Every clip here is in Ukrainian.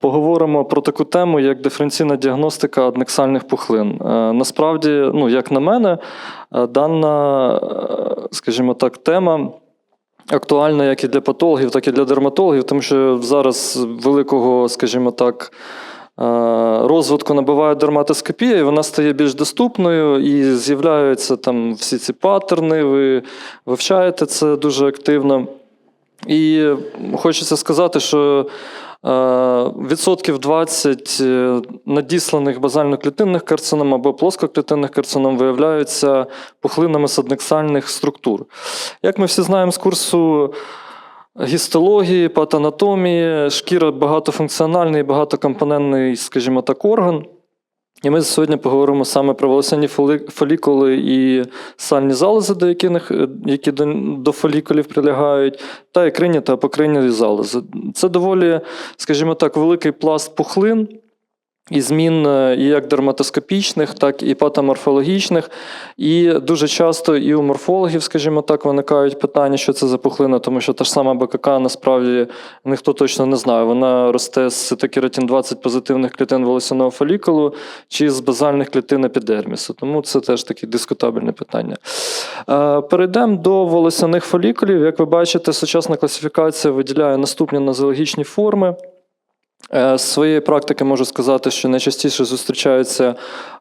Поговоримо про таку тему, як диференційна діагностика аднексальних пухлин. Е, Насправді, ну, як на мене, е, дана, е, скажімо так, тема актуальна як і для патологів, так і для дерматологів, тому що зараз великого, скажімо так, розвитку набуває дерматоскопія, і вона стає більш доступною, і з'являються там всі ці паттерни, ви вивчаєте це дуже активно. І хочеться сказати, що відсотків 20 е, надісланих базально-клітинних карцином або плоскоклітинних карцином виявляються пухлинами саднексальних структур. Як ми всі знаємо з курсу гістології, патанатомії, шкіра багатофункціональний, багатокомпонентний, скажімо так, орган. І ми сьогодні поговоримо саме про волосяні фолікули і сальні залози, до яких, е, які до, до фолікулів прилягають, та ікрині та покрині залози. Це доволі, скажімо так, великий пласт пухлин. І змін е, як дерматоскопічних, так і патоморфологічних. І дуже часто і у морфологів, скажімо так, виникають питання, що це за пухлина, тому що та ж сама БКК насправді ніхто точно не знає. Вона росте з цитокератин 20 позитивних клітин волосяного фолікулу чи з базальних клітин епідермісу. Тому це теж таке дискутабельне питання. Е, Перейдемо до волосяних фолікулів. Як ви бачите, сучасна класифікація виділяє наступні нозологічні форми. Е, З своєї практики можу сказати, що найчастіше зустрічаються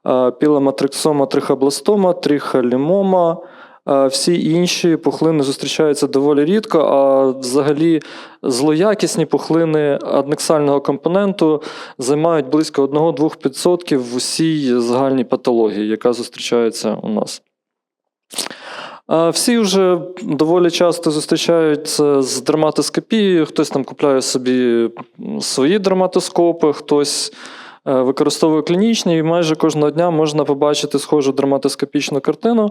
е, піломатриксома трихобластома, трихолімома. Е, Всі інші пухлини зустрічаються доволі рідко, а взагалі злоякісні пухлини аднексального компоненту займають близько 1-2% в усій загальній патології, яка зустрічається у нас. Всі вже доволі часто зустрічаються з дерматоскопією. Хтось там купляє собі свої дерматоскопи, хтось е, використовує клінічні, і майже кожного дня можна побачити схожу дерматоскопічну картину.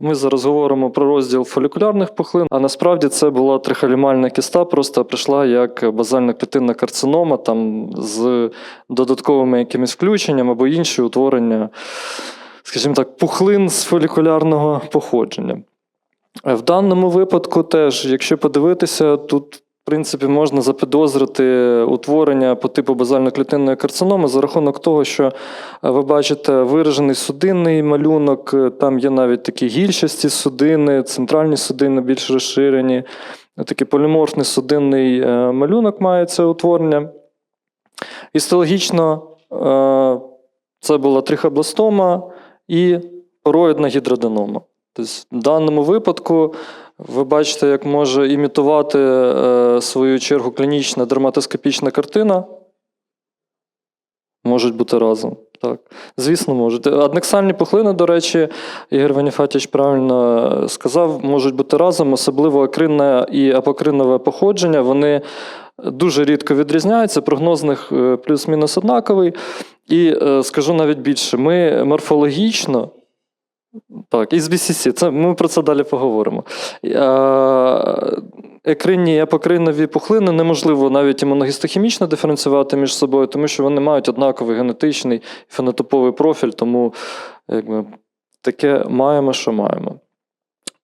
Ми зараз говоримо про розділ фолікулярних пухлин, а насправді це була трихолімальна кіста, просто прийшла як базальна клітинна карцинома там, з додатковими якимись включеннями або інші утворення скажімо так, пухлин з фолікулярного походження. В даному випадку теж, якщо подивитися, тут, в принципі, можна запідозрити утворення по типу базально-клітинної карциноми за рахунок того, що е, ви бачите виражений судинний малюнок, е, там є навіть такі гільчасті судини, центральні судини більш розширені, такий поліморфний судинний е, малюнок має це утворення. Істологічно це була трихобластома і пороїдна гідроденома. Тобто, в даному випадку ви бачите, як може імітувати е, свою чергу клінічна дерматоскопічна картина. Можуть бути разом. Так, звісно, можуть. Аднексальні пухлини, до речі, Ігор Ваніфатіч правильно сказав, можуть бути разом, особливо акринне і апокринове походження. Вони дуже рідко відрізняються. Прогнозних е, плюс-мінус однаковий. І е, скажу навіть більше: ми морфологічно. Так, із BCC, це, ми про це далі поговоримо. Екринні і апокринові пухлини неможливо навіть імуногістохімічно диференціювати між собою, тому що вони мають однаковий генетичний і фенотиповий профіль, тому якби, таке маємо, що маємо.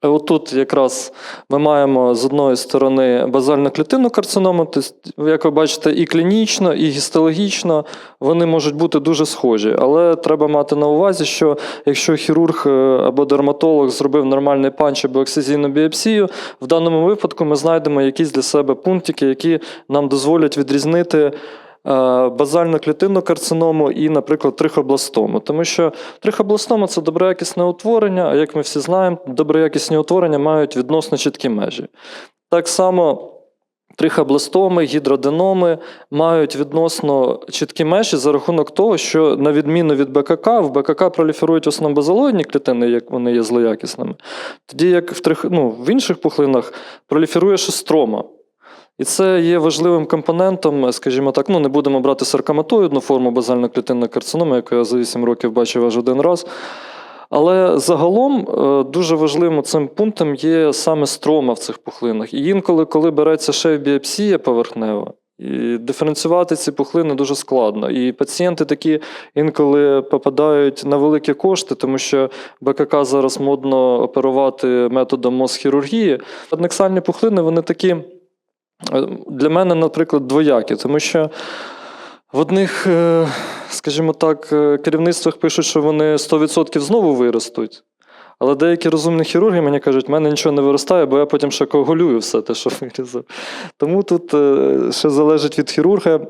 Отут якраз ми маємо з одної сторони базальну клітинну карциному, тобто, як ви бачите, і клінічно, і гістологічно вони можуть бути дуже схожі. Але треба мати на увазі, що якщо хірург е, або дерматолог зробив нормальний панч або ексцизійну біопсію, в даному випадку ми знайдемо якісь для себе пунктики, які нам дозволять відрізнити базальну клітинну карциному і, наприклад, трихобластому. Тому що трихобластома це доброякісне утворення, а як ми всі знаємо, доброякісні утворення мають відносно чіткі межі. Так само. Трихобластоми, гідроденоми мають відносно чіткі межі за рахунок того, що на відміну від БКК, в БКК проліферують в основному базалоїдні клітини, як вони є злоякісними. Тоді як в, трих, ну, в інших пухлинах проліферує шестрома. І це є важливим компонентом, скажімо так, ну не будемо брати саркоматоїдну форму базально-клітинної карциноми, яку я за 8 років бачив аж один раз. Але загалом е, дуже важливим цим пунктом є саме строма в цих пухлинах. І інколи, коли береться ще біопсія поверхнева, і диференціювати ці пухлини дуже складно. І пацієнти такі інколи попадають на великі кошти, тому що БКК зараз модно оперувати методом мозхірургії. Аднексальні пухлини вони такі. Для мене, наприклад, двоякі, тому що В одних, е, скажімо так, е, керівництвах пишуть, що вони 100% знову виростуть. Але деякі розумні хірурги мені кажуть, в мене нічого не виростає, бо я потім ще коголюю все те, що вирізав. Тому тут е, ще залежить від хірурга.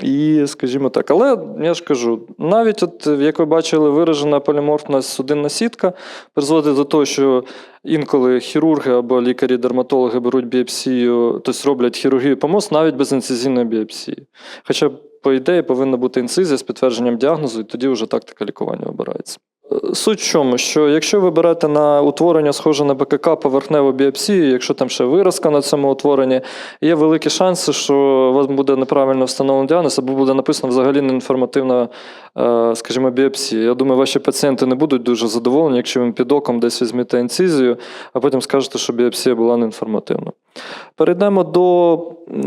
І, скажімо так, але я ж кажу, навіть, от, як ви бачили, виражена поліморфна судинна сітка призводить до того, що інколи хірурги або лікарі-дерматологи беруть біопсію, тобто роблять хірургію помост навіть без інцизійної біопсії. Хоча, по ідеї, повинна бути інцизія з підтвердженням діагнозу, і тоді вже тактика лікування обирається. Суть в чому, що якщо ви берете на утворення схоже на БКК поверхневу біопсію, якщо там ще виразка на цьому утворенні, є великі шанси, що у вас буде неправильно встановлений діагноз, або буде написано взагалі неінформативна, е, скажімо, біопсія. Я думаю, ваші пацієнти не будуть дуже задоволені, якщо ви під оком десь візьмете інцизію, а потім скажете, що біопсія була неінформативна. Перейдемо до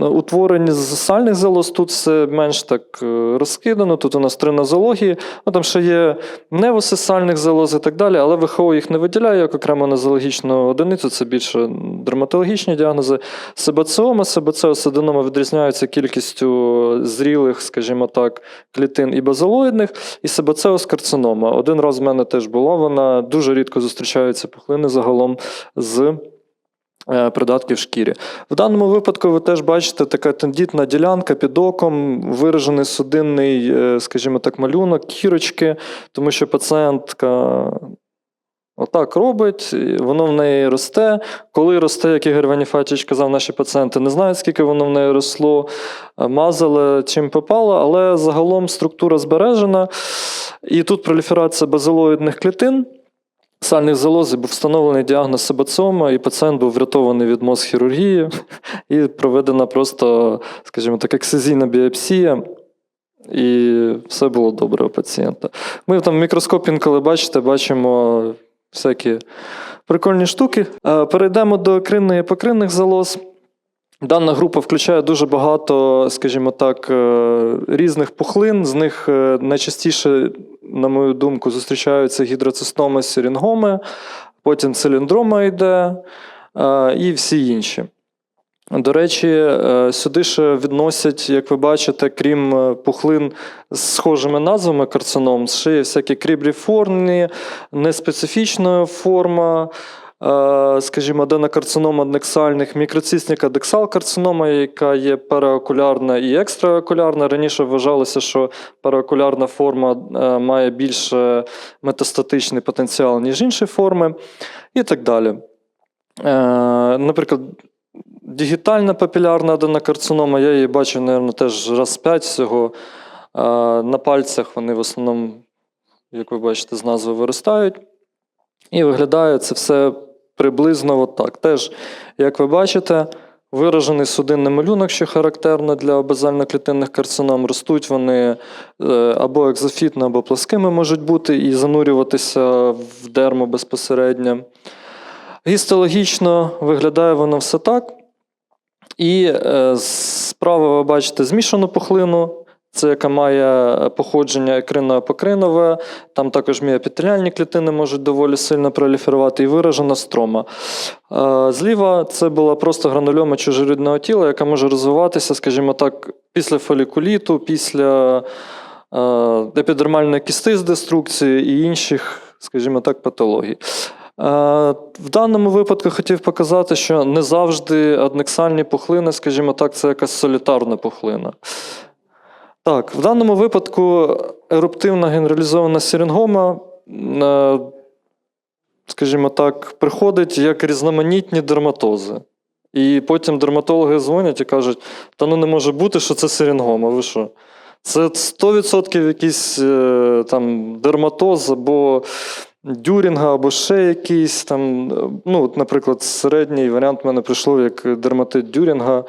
утворень сальних залоз. Тут все менш так е, розкидано. Тут у нас три нозології. Ну, там ще є невоси сальних залоз і так далі, але ВХО їх не виділяє як окрему нозологічну одиницю, це більше дерматологічні діагнози. Себацеома, себацеосаденома відрізняються кількістю зрілих, скажімо так, клітин і базалоїдних, і себацеоскарцинома. Один раз в мене теж була, вона дуже рідко зустрічаються пухлини загалом з придатків шкірі. В даному випадку ви теж бачите така тендітна ділянка під оком, виражений судинний, е, скажімо так, малюнок, кірочки, тому що пацієнтка. Отак робить, воно в неї росте. Коли росте, як Ігор Ваніфатіч казав, наші пацієнти не знають, скільки воно в неї росло, е, мазали чим попало, але загалом структура збережена. І тут проліферація базилоїдних клітин, сальних залоз, був встановлений діагноз себацома, і пацієнт був врятований від мозхірургії, і проведена просто, скажімо так, ексезійна біопсія. І все було добре у пацієнта. Ми там в мікроскопі, інколи бачите, бачимо всякі прикольні штуки. Е, Перейдемо до кринної і покринних залоз. Дана група включає дуже багато, скажімо так, е, різних пухлин. З них е, найчастіше, на мою думку, зустрічаються гідроцистоми, сірінгоми, потім циліндрома йде е, і всі інші. До речі, сюди ще відносять, як ви бачите, крім пухлин з схожими назвами карцином, ще є всякі крібріформні, неспецифічна форма, скажімо, аденокарцином аднексальних, мікроцисніка дексал-карцинома, яка є переокулярна і екстраокулярна. Раніше вважалося, що переокулярна форма е, має більше метастатичний потенціал, ніж інші форми, і так далі. Е, Наприклад, Дігітальна папілярна аденокарцинома, я її бачив, мабуть, теж раз п'ять всього. На пальцях вони в основному, як ви бачите, з назви виростають. І виглядає це все приблизно отак. Теж, як ви бачите, виражений судинний малюнок, що характерно для базально-клітинних карцином. Ростуть вони е, або екзофітно, або плоскими можуть бути, і занурюватися в дерму безпосередньо. Гістологічно виглядає воно все так. І е, справа ви бачите змішану пухлину, це яка має походження екрино-апокринове, там також міопітеліальні клітини можуть доволі сильно проліферувати і виражена строма. Е, зліва це була просто гранульома чужорідного тіла, яка може розвиватися, скажімо так, після фолікуліту, після е, епідермальної кісти з деструкцією і інших, скажімо так, патологій. Е, В даному випадку хотів показати, що не завжди аднексальні пухлини, скажімо так, це якась солітарна пухлина. Так, в даному випадку еруптивна генералізована сірінгома, е, скажімо так, приходить як різноманітні дерматози. І потім дерматологи дзвонять і кажуть: та ну не може бути, що це сирінгома, ви що? Це 100% якийсь е, там дерматоз або дюрінга, або ще якийсь там. е, Ну, от, наприклад, середній варіант в мене прийшов як дерматит дюрінга.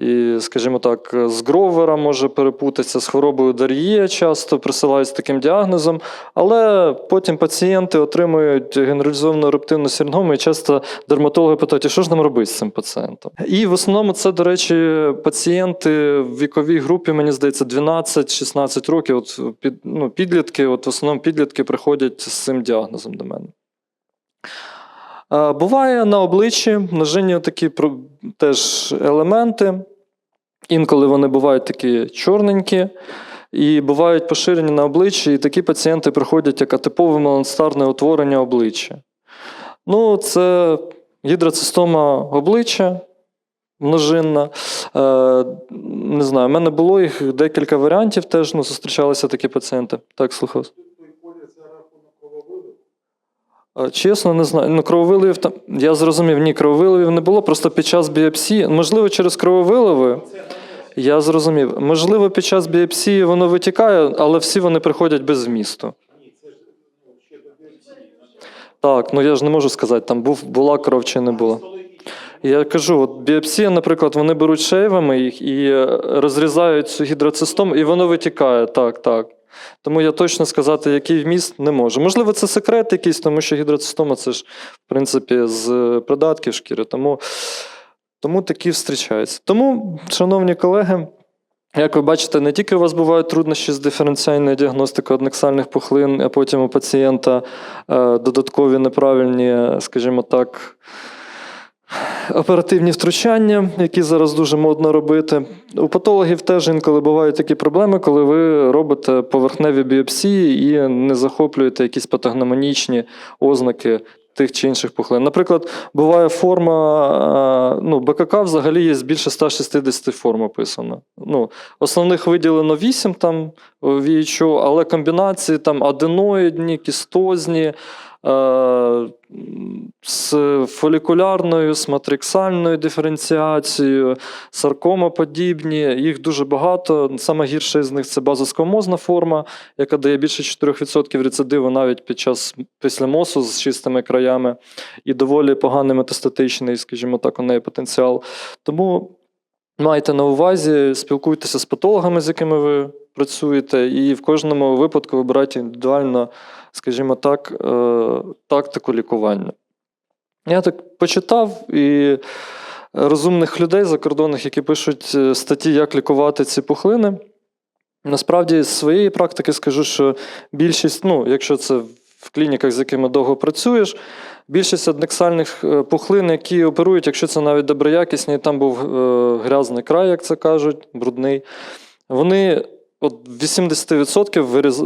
І, скажімо так, з Гровера може перепутатися з хворобою Дар'є, часто присилають з таким діагнозом, але потім пацієнти отримують генералізовану еруптивну сірнгому, і часто дерматологи питають, що ж нам робити з цим пацієнтом? І в основному це, до речі, пацієнти в віковій групі, мені здається, 12-16 років. От під, ну, підлітки, от в основному підлітки приходять з цим діагнозом до мене. Е, Буває на обличчі нажинні такі теж елементи. Інколи вони бувають такі чорненькі і бувають поширені на обличчі, і такі пацієнти приходять як атипове меланстарне утворення обличчя. Ну, це гідроцистома обличчя множинна. Е, не знаю, в мене було їх декілька варіантів теж, ну, зустрічалися такі пацієнти. Так, слухав. Е, Чесно, не знаю. Ну, крововиливів там. Я зрозумів, ні, крововиливів не було. Просто під час біопсії, можливо, через крововиливи. Я зрозумів. Можливо, під час біопсії воно витікає, але всі вони приходять без змісту. Так, ну я ж не можу сказати, там був, була кров чи не була. Я кажу, от біопсія, наприклад, вони беруть шейвами їх і е, розрізають цю гідроцистому, і воно витікає. Так, так. Тому я точно сказати, який вміст, не можу. Можливо, це секрет якийсь, тому що гідроцистома це ж, в принципі, з придатків шкіри. Тому, тому такі зустрічаються. Тому, шановні колеги, як ви бачите, не тільки у вас бувають труднощі з диференціальною діагностикою аднексальних пухлин, а потім у пацієнта е, додаткові неправильні, скажімо так, оперативні втручання, які зараз дуже модно робити. У патологів теж інколи бувають такі проблеми, коли ви робите поверхневі біопсії і не захоплюєте якісь патогномонічні ознаки. Тих чи інших пухлин. Наприклад, буває форма, е, ну, БКК взагалі є більше 160 форм описано. Ну, основних виділено 8 там VHO, але комбінації там аденоїдні, кістозні, з фолікулярною, з матриксальною диференціацією, саркомоподібні. Їх дуже багато. Саме гірша з них це базоскомозна форма, яка дає більше 4% рецидиву навіть під час після мосу з чистими краями, і доволі поганий метастатичний, скажімо так, у неї потенціал. Тому майте на увазі, спілкуйтеся з патологами, з якими ви працюєте, і в кожному випадку вибирайте індивідуально, скажімо так, е, тактику лікування. Я так почитав і розумних людей закордонних, які пишуть е, статті, як лікувати ці пухлини. Насправді, з своєї практики скажу, що більшість, ну, якщо це в клініках, з якими довго працюєш, більшість аднексальних е, пухлин, які оперують, якщо це навіть доброякісні, там був грязний край, як це кажуть, брудний, вони от 80%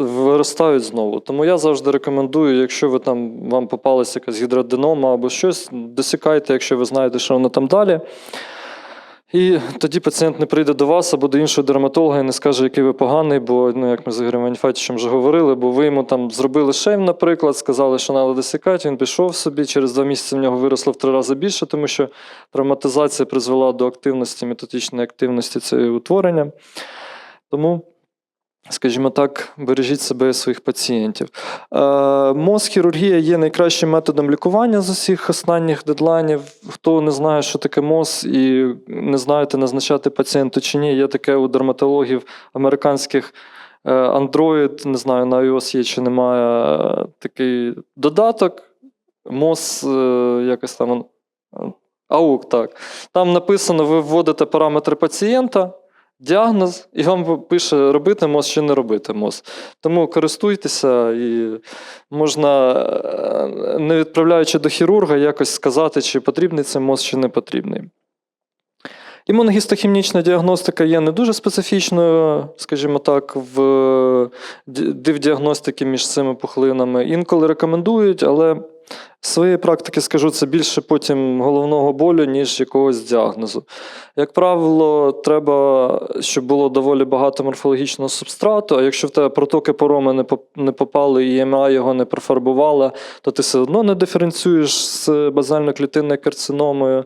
виростають знову. Тому я завжди рекомендую, якщо ви там вам попалася якась гідроденома або щось, досікайте, якщо ви знаєте, що воно там далі. І тоді пацієнт не прийде до вас або до іншого дерматолога і не скаже, який ви поганий, бо, ну, як ми з Ігорем Ваніфатічем вже говорили, бо ви йому там зробили шейв, наприклад, сказали, що треба досікати, він пішов собі, через два місяці в нього виросло в три рази більше, тому що травматизація призвела до активності, метотичної активності цього утворення. Тому. Скажімо так, бережіть себе і своїх пацієнтів. Е, МОЗ-хірургія є найкращим методом лікування з усіх останніх дедлайнів. Хто не знає, що таке МОЗ, і не знаєте, назначати пацієнту чи ні, є таке у дерматологів американських е, Android, не знаю, на iOS є чи немає е, такий додаток. МОЗ, якось там. АУК, так. Там написано, ви вводите параметри пацієнта діагноз, і вам пише, робити МОЗ чи не робити МОЗ. Тому користуйтеся і можна, е, не відправляючи до хірурга, якось сказати, чи потрібний це МОЗ, чи не потрібний. Імуногістохімічна діагностика є не дуже специфічною, скажімо так, в ді- дивдіагностики між цими пухлинами. Інколи рекомендують, але з своєї практики скажу, це більше потім головного болю, ніж якогось діагнозу. Як правило, треба, щоб було доволі багато морфологічного субстрату, а якщо в тебе протоки пороми не попали і ЄМА його не профарбувала, то ти все одно не диференціюєш з базально-клітинною карциномою.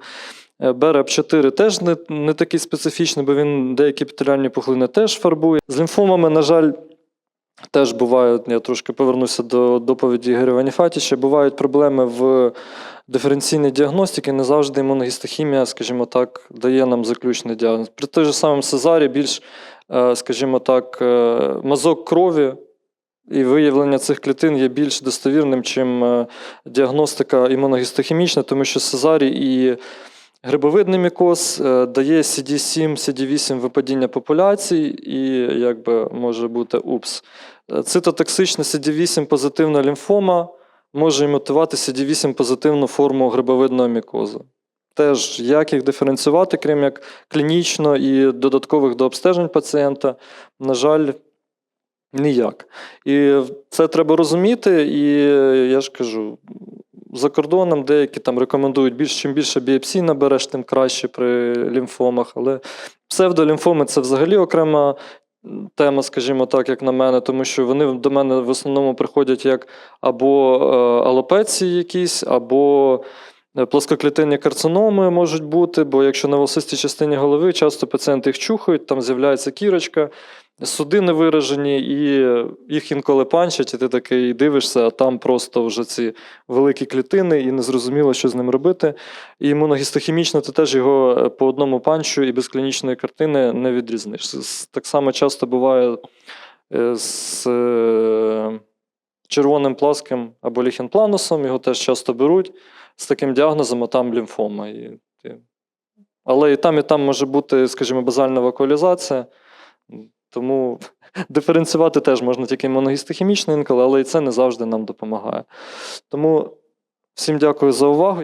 Е, БРЕП-4 теж не, не такий специфічний, бо він деякі епітеліальні пухлини теж фарбує. З лімфомами, на жаль, теж бувають, я трошки повернуся до доповіді Ігоря Ваніфатіча, бувають проблеми в диференційній діагностиці, не завжди імуногістохімія, скажімо так, дає нам заключний діагноз. При той же самому Сезарі більш, е, скажімо так, е, мазок крові. І виявлення цих клітин є більш достовірним, чим діагностика імуногістохімічна, тому що Сезарі і Грибовидний мікоз е, дає CD7, CD8 випадіння популяцій, і якби може бути УПС. Е, Цитотоксична CD8 позитивна лімфома може імітувати CD8 позитивну форму грибовидного мікозу. теж як їх диференціювати, крім як клінічно і додаткових до обстежень пацієнта, на жаль, ніяк. І це треба розуміти, і я ж кажу. За кордоном деякі там рекомендують більш чим більше біопсій набереш, тим краще при лімфомах. Але псевдолімфоми це взагалі окрема тема, скажімо так, як на мене, тому що вони до мене в основному приходять як або е, алопеції якісь, або плоскоклітинні карциноми можуть бути, бо якщо на волосистій частині голови, часто пацієнти їх чухають, там з'являється кірочка, судини виражені, і їх інколи панчать, і ти такий дивишся, а там просто вже ці великі клітини, і незрозуміло, що з ним робити. І імуногістохімічно ти теж його е, по одному панчу і без клінічної картини не відрізниш. Так само часто буває е, з е, червоним пласким або ліхенпланусом, його теж часто беруть з таким діагнозом, а там лімфома. Але і там, і там може бути, скажімо, базальна вакуалізація. Тому диференціювати теж можна тільки моногістохімічний інколи, але і це не завжди нам допомагає. Тому всім дякую за увагу.